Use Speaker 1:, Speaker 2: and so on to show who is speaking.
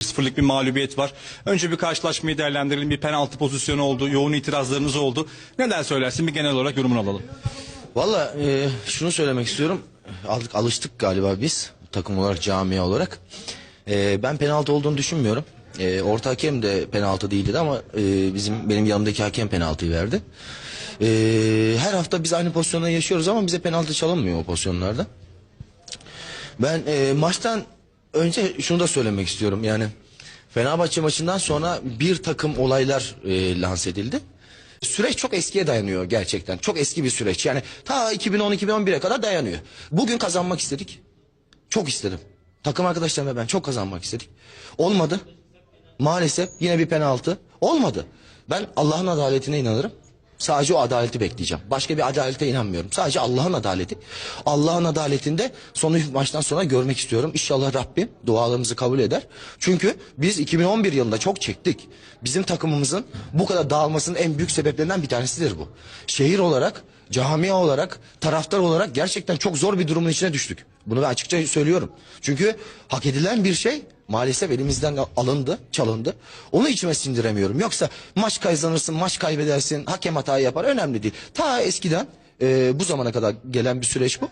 Speaker 1: sıfırlık bir mağlubiyet var. Önce bir karşılaşmayı değerlendirelim. Bir penaltı pozisyonu oldu. Yoğun itirazlarınız oldu. Neler söylersin? Bir genel olarak yorumunu alalım.
Speaker 2: Valla e, şunu söylemek istiyorum. Aldık, alıştık galiba biz takım olarak camia olarak. E, ben penaltı olduğunu düşünmüyorum. E, orta hakem de penaltı değildi de ama e, bizim benim yanımdaki hakem penaltıyı verdi. E, her hafta biz aynı pozisyonda yaşıyoruz ama bize penaltı çalınmıyor o pozisyonlarda. Ben e, maçtan önce şunu da söylemek istiyorum. Yani Fenerbahçe maçından sonra bir takım olaylar e, lanse edildi. Süreç çok eskiye dayanıyor gerçekten. Çok eski bir süreç. Yani ta 2010-2011'e kadar dayanıyor. Bugün kazanmak istedik. Çok istedim. Takım arkadaşlarım ve ben çok kazanmak istedik. Olmadı. Maalesef yine bir penaltı. Olmadı. Ben Allah'ın adaletine inanırım. Sadece o adaleti bekleyeceğim. Başka bir adalete inanmıyorum. Sadece Allah'ın adaleti. Allah'ın adaletinde sonu maçtan sonra görmek istiyorum. İnşallah Rabbim dualarımızı kabul eder. Çünkü biz 2011 yılında çok çektik. Bizim takımımızın bu kadar dağılmasının en büyük sebeplerinden bir tanesidir bu. Şehir olarak, camia olarak, taraftar olarak gerçekten çok zor bir durumun içine düştük. Bunu ben açıkça söylüyorum. Çünkü hak edilen bir şey maalesef elimizden alındı, çalındı. Onu içime sindiremiyorum. Yoksa maç kazanırsın, maç kaybedersin, hakem hata yapar önemli değil. Ta eskiden e, bu zamana kadar gelen bir süreç bu.